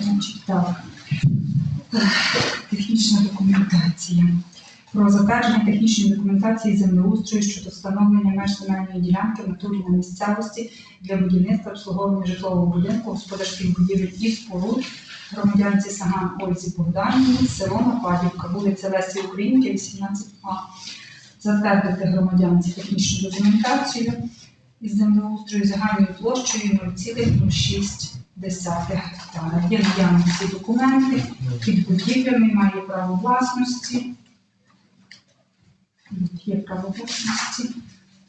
Значить, так. Технічна документація. Про затвердження технічної документації землеустрою щодо встановлення меж земельної ділянки на місцевості для будівництва обслуговування житлового будинку, господарських будівель і споруд громадянці Саган Ользі Богданівні, село Нападівка, вулиця Лесі Українки, 18А. Затвердити громадянці технічну документацію із землеустрою загальною площею 0,06 гектара. Є наявні ці документи, під будівлями має право власності. Є право власності,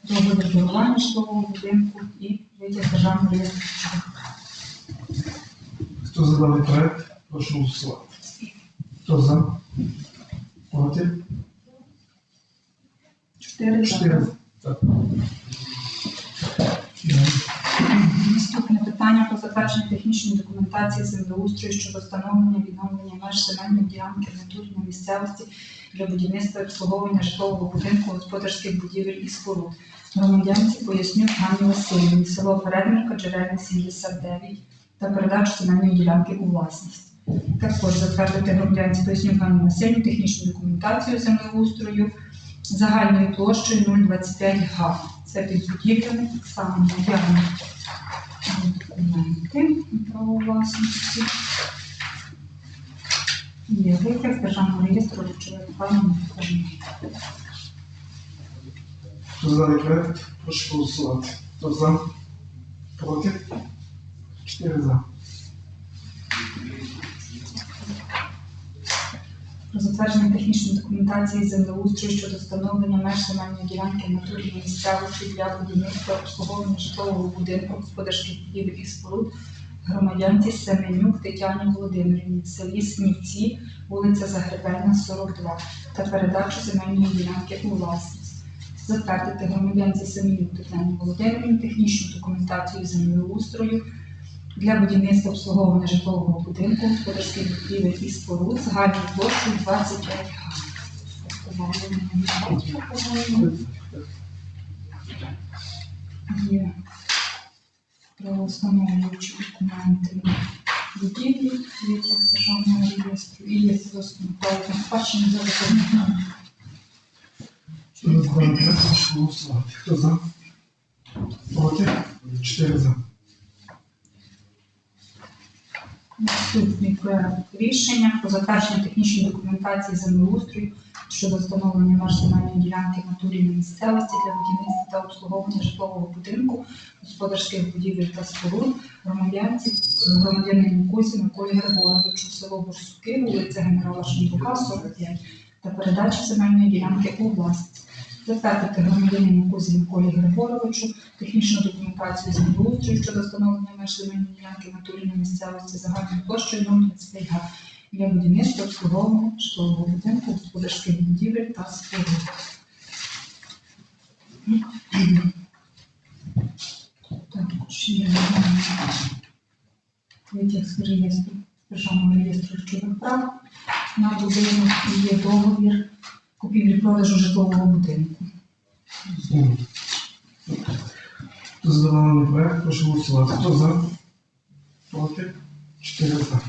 договір дарування житлового будинку і витяг державної реєстру. Хто за даний проект, прошу голосувати. Хто за? Проти? Чотири. Чотири. Так. Затвердження технічної документації землеустрою щодо встановлення відновлення меж земельної ділянки в натурі на місцевості для будівництва і обслуговування житлового будинку, господарських будівель і споруд. Громадянці поясню Ганні Васильівні, село Передмінка, Джерельна 79 та передачу земельної ділянки у власність. Також затвердити громадянці поясню Ганні Васильівні технічну документацію землеустрою загальною площею 0,25 га. Це під будівлями, так само документи про власності. Є витяг з державного реєстру речових прав Хто за проект, прошу голосувати. Хто за? Проти? Чотири за. Про затвердження технічної документації землеустрою щодо встановлення меж земельної ділянки натурі на місцевості для будівництва обслуговування житлового будинку, господарських будівель і споруд громадянці Семенюк Тетяні Володимирівні селі Снівці, вулиця Загребельна, 42 та передачу земельної ділянки у власність. Затвердити громадянці Семенюк Тетяні Володимирівні технічну документацію землеустрою для будівництва обслуговування житлового будинку, господарських будівель і споруд загальною площею 25 га. Є правоустановлюючі документи будівлі, з державного реєстру і є правильно спадщини за голосувати. Хто за? Проти? Чотири за. Наступний проект рішення про затвердження технічної документації землеустрою щодо встановлення меж земельної ділянки натурі на місцевості для будівництва та обслуговування житлового будинку, господарських будівель та споруд громадянці громадянину Кузі Миколі Григоровичу, село Борсуки, вулиця Генерала Шандрука, 45 та передачі земельної ділянки у власність. Затвердити громадянину Кузі Миколі Григоровичу технічну документацію землеустрою щодо встановлення меж земельної ділянки на місцевості загальною площею 025 га для будівництва обслуговування житлового будинку, господарських будівель та споруд. Також є витяг з реєстру, з державного реєстру речових прав на будинок і є договір купівлі-продажу житлового будинку. Хто за проект, прошу голосувати. Хто за? Проти? Чотири за.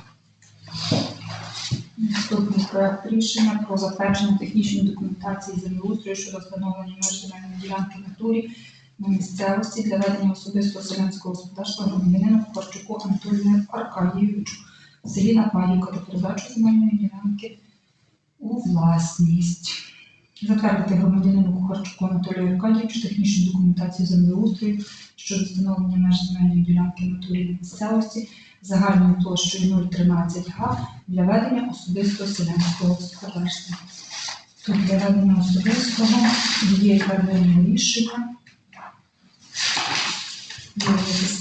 Наступний проект рішення про затвердження технічної документації землеустрою щодо встановлення меж земельної ділянки натурі на місцевості для ведення особистого селянського господарства громадянину Корчуку Анатолію Аркадійовичу в селі Нападівка та передачу земельної ділянки у власність. Затвердити громадянину Кухарчуку Анатолію Аркадійовичу технічну документацію землеустрою щодо встановлення меж земельної ділянки натурі місцевості загальною площею 0,13 га для ведення особистого селянського господарства. Тут для ведення особистого є первинне рішення.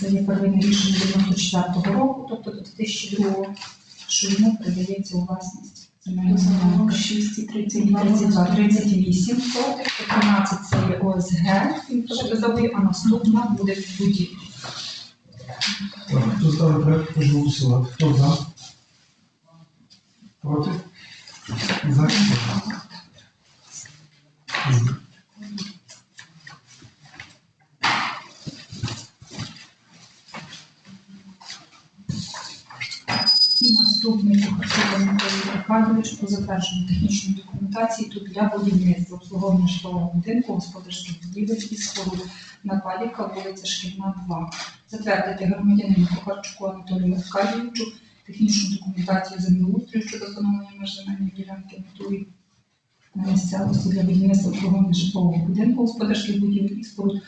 Є первинне рішення 94-го року, тобто до 2002 що йому передається у власність земельна ділянка. 32, 38 сотих, 13 це є ОСГ, він приватизовує, а наступна буде в будівлі. Так, Хто даний проект. Хто за? Проти? За. І Наступний Анатолій Аркадійович про затвердження технічної документації тут для будівництва обслуговування житлового будинку, господарських будівель і споруд на Паліка, вулиця Шкільна, 2. Затвердити громадянину Кухарчуку Анатолію Аркадійовичу технічну документацію землеустрою щодо встановлення меж ділянки в на місцевості для будівництва обслуговування житлового будинку, господарських будівель і споруд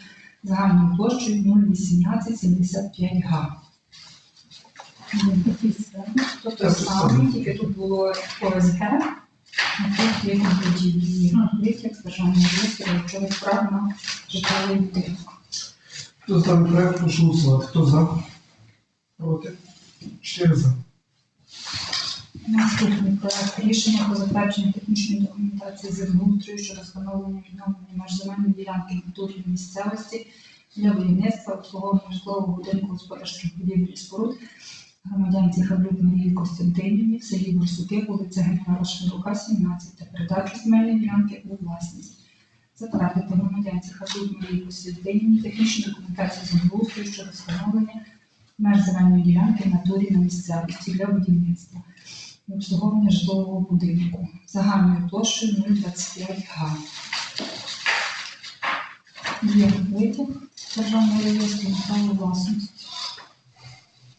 загальною площею 01875 га. Тобто тільки тут було ОСГ, а тут є будівлі, витяг з державного якщо відправ на житловий будинок. Хто за проект, прошу голосувати. Хто за? Проти? Чотири за. Наступний проект рішення про затвердження технічної документації землеустрою щодо встановлення відновлення меж земельної ділянки натурі місцевості для будівництва обслуговування житлового будинку господарських будівель і споруд громадянці Хаблюк Марії Костянтинівні в селі Бурсуки, вулиця Генерала Швидока, 17 та передачу земельної ділянки у власність. Затвердити громадянці Хаблюк Марії Костянтинівні технічну документацію землеустрою щодо встановлення меж земельної ділянки в натурі на місцевості для будівництва і обслуговування житлового будинку загальною площею 025 га. Є витяг державного реєстру на власності.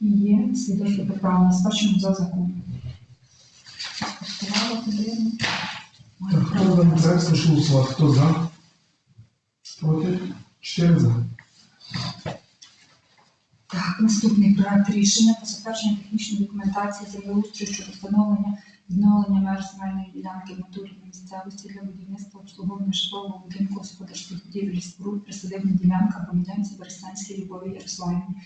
І є свідоцтво про право на спадщину за законом. Так, хто за на прошу голосувати. Хто за? Проти? Чотири за. Так, наступний проект рішення про затвердження технічної документації землеустрою щодо встановлення відновлення меж земельної ділянки в натурі місцевості для будівництва обслуговування житлового будинку господарських будівель і споруд присадибна ділянка громадянці Берестанській Любові Ярославівні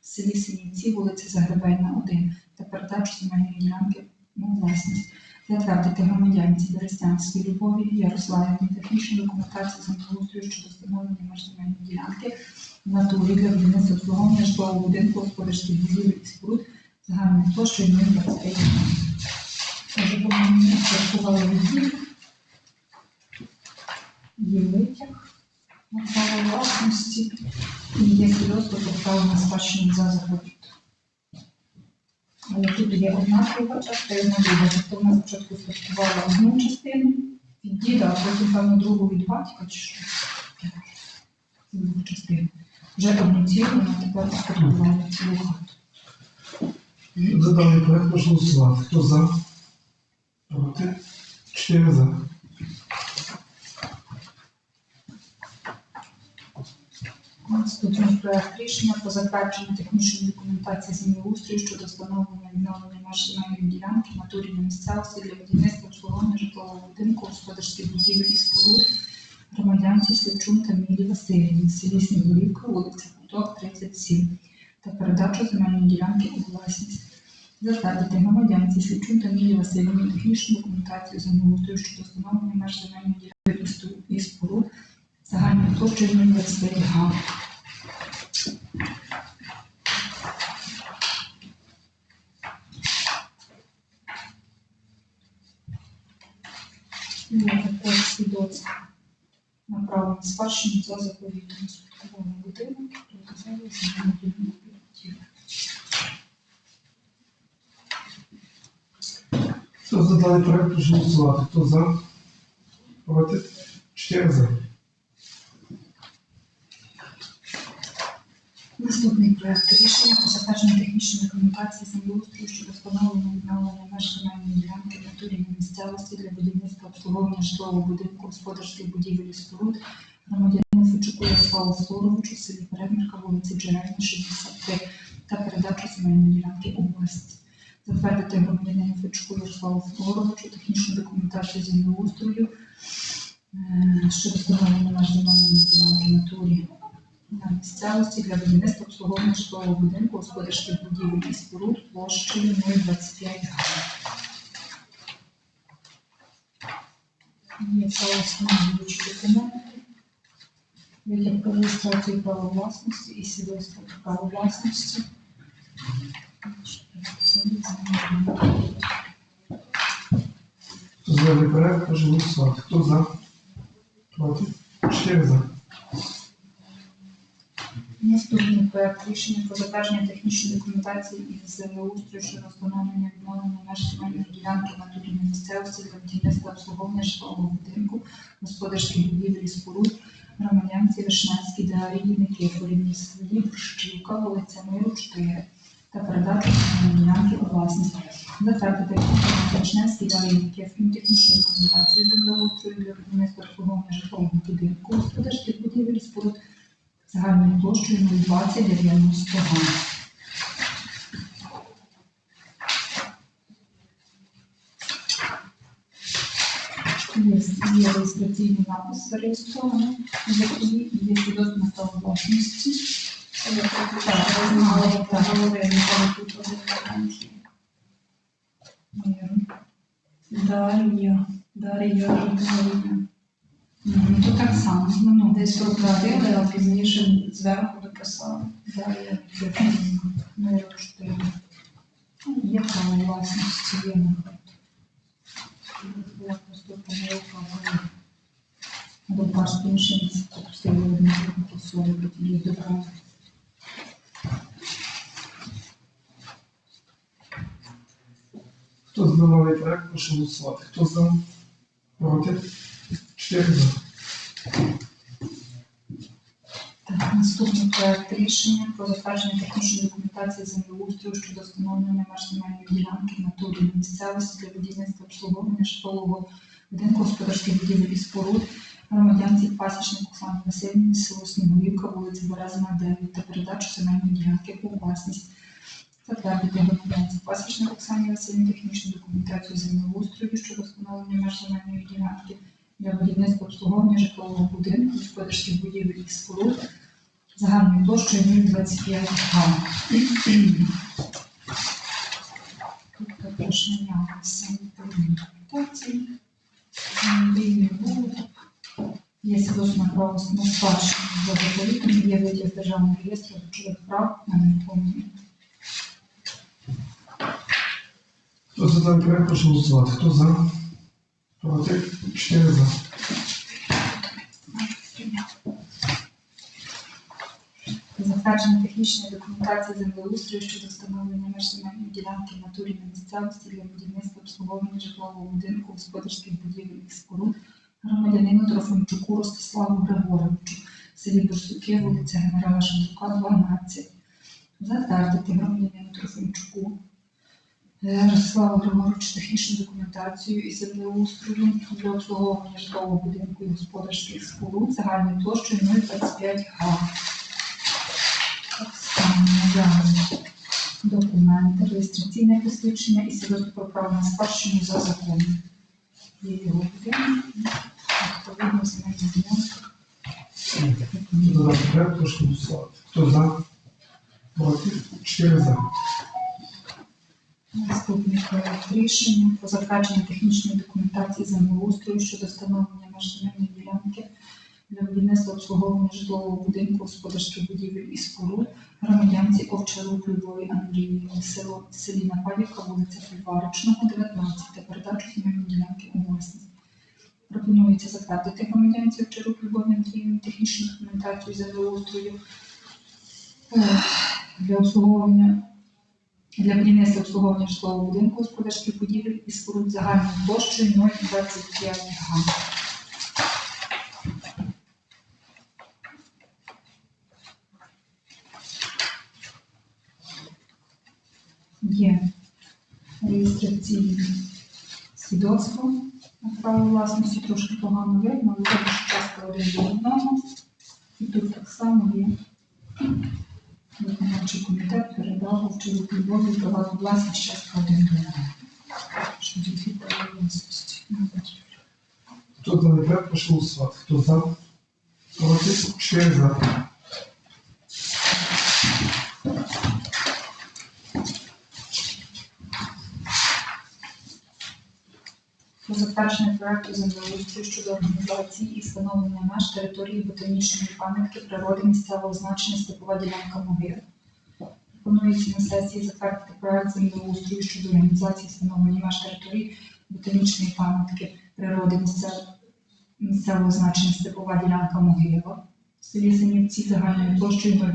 селі Синівці, вулиця Загребельна, 1 та передачу земельної ділянки на власність. Затвердити громадянці Берестянській Любові Ярославівні технічну документацію землеустрою щодо встановлення меж земельної ділянки в натурі для будівництва обслуговування житлового будинку господарських будівель і споруд загальною площею 025 Отже, вони порахували відділ. Є витяг. На право власності і є свідоцтво про право на спадщину за заповіт. Але тут є одна друга частина друга. Тобто вона спочатку сфотографувала одну частину від діда, а потім певно другу від батька чи що. Другу частину. Вже одну цілу, вона тепер сфотографувала цілу хату. За даний проект, прошу голосувати. Хто за? Проти? Чотири за. Наступний проект рішення про затвердження технічної документації землеустрою щодо встановлення відновлення меж земельної ділянки на місцевості для будівництва обслуговування житлового будинку, господарських будівель і споруд громадянці Слівчун та Мілі Васильівні в селі Снігурівка, вулиця Куток, 37 та передачу земельної ділянки у власність. Затвердити громадянці Слівчун та Мілі Васильівні технічну документацію землеустрою щодо встановлення меж ділянки і споруд загальною площею 025 га. І також свідоцтво на право на спадщину за заповітом спадкований будинок, земельну ділянку будівлі. Хто за даний проект, прошу голосувати. Хто за? Проти? Чотири за. Наступний проект рішення про затвердження технічної документації землеустрою щодо встановлення відновлення меж земельної ділянки натурі місцевості для будівництва обслуговування житлового будинку, господарських будівель і споруд громадянину Фечуку Ярославу Флоровичу селі Перемірка, вулиці Джерельна, 63 та передачу земельної ділянки у власність. Затвердити громадянину Фечуку Ярославу Флоровичу технічну документацію землеустрою е, щодо встановлення меж земельної ділянки в натурі на місцевості для будівництва обслуговування житлового будинку, господарських будівель і споруд площею 025 га. Є це основні документи. Про реєстрацію права власності і свідоцтво про право власності. За проект, прошу голосувати. Хто за? Проти? Чотири за. Наступний проект рішення про затвердження технічної документації із землеустрою щодо встановлення відновлення меж земельної ділянки в натурі місцевості для будівництва обслуговування житлового будинку, господарських будівель і споруд, громадянці Вишневській Дарії Никифорівні, селі Борщівка, вулиця Миру, 4 та передати громадянки у власність. Затвердити Вишневській Дарії Никифорівні технічну документацію землеустрою для будівництва обслуговування житлового будинку, господарських будівель споруд загальною площею 02090 га. Є, є реєстраційний напис зареєстрований, який є свідоцтво на власності. Дар'я, Дар'я Житомирівна. Ну, то так само, ну, ну, Десь прокладили, а пізніше зверху дописали. Дар'я Миру 4. Є право власності, є на Я просто помилка. До пашки іншиці, тобто стилю одні посоли, тоді до права. Хто за даний проект, прошу голосувати. Хто за? Проти? Чотири за. Так, наступний проект рішення про затвердження технічної документації землеустрою щодо встановлення меж земельної ділянки в натурі місцевості для будівництва обслуговування житлового будинку господарських будівель і споруд громадянці пасічник Оксани Васильівни, село Снігурівка, вулиця Березина, 9 та передачу земельної ділянки у власність. Затвердити громадянці пасічник Оксані Васильівні технічну документацію землеустрою щодо встановлення меж земельної ділянки для будівництва обслуговування житлового будинку, господарських будівель і споруд загальною площею 0,25 га. Тут також наявності документації. Є свідоцтво право на спадщину за заповітом, є витяг з державного реєстру прав на нерухомі. Хто за даний проект, прошу голосувати. Хто за? Проти? Чотири за. Затвердження технічної документації землеустрою щодо встановлення меж земельної ділянки в натурі на місцевості для будівництва обслуговування житлового будинку, господарських будівель і споруд громадянину Трофимчуку Ростиславу Григоровичу селі Борсуки, вулиця Генерала Шевчука, 12. Затвердити громадянину Трофимчуку е, Ростиславу Григоровичу технічну документацію із землеустрою для обслуговування житлового будинку і господарських споруд загальною площею 0,25 га. Документи, реєстраційне посвідчення і свідоцтво про право на спадщину за законом. Є його відповідно. Хто за даний проект, прошу голосувати. Хто за? Проти? Чотири за. Наступний проект рішення про затвердження технічної документації землеустрою щодо встановлення меж ділянки для будівництва обслуговування житлового будинку, господарських будівель і споруд громадянці Овчарук Любові Андріївні, село селі Напалівка, вулиця Фільварочного, 19 та передачу земельної ділянки у власність. Пропонується затвердити громадянці Овчарук Любові Андріївні технічну документацію землеустрою е, для обслуговування для будівництва обслуговування житлового будинку, господарських будівель і споруд загальною площею 0,25 га. Є реєстраційне свідоцтво право власності, трошки погано видно, але це часто один до одного. І тут так само є Виконавчий комітет передав вчителю Львові приватну власність частка один до одного. Що власності. Хто за даний проект, прошу. Хто за? Проти? Чотири за. Про затвердження проекту землеустрою щодо організації і встановлення меж території ботанічної пам'ятки природи місцевого значення степова ділянка могил. Пропонується на сесії затвердити проект землеустрою щодо організації встановлення меж території ботанічної пам'ятки природи місцев- місцевого значення степова ділянка могила в селі Синівці загальною площею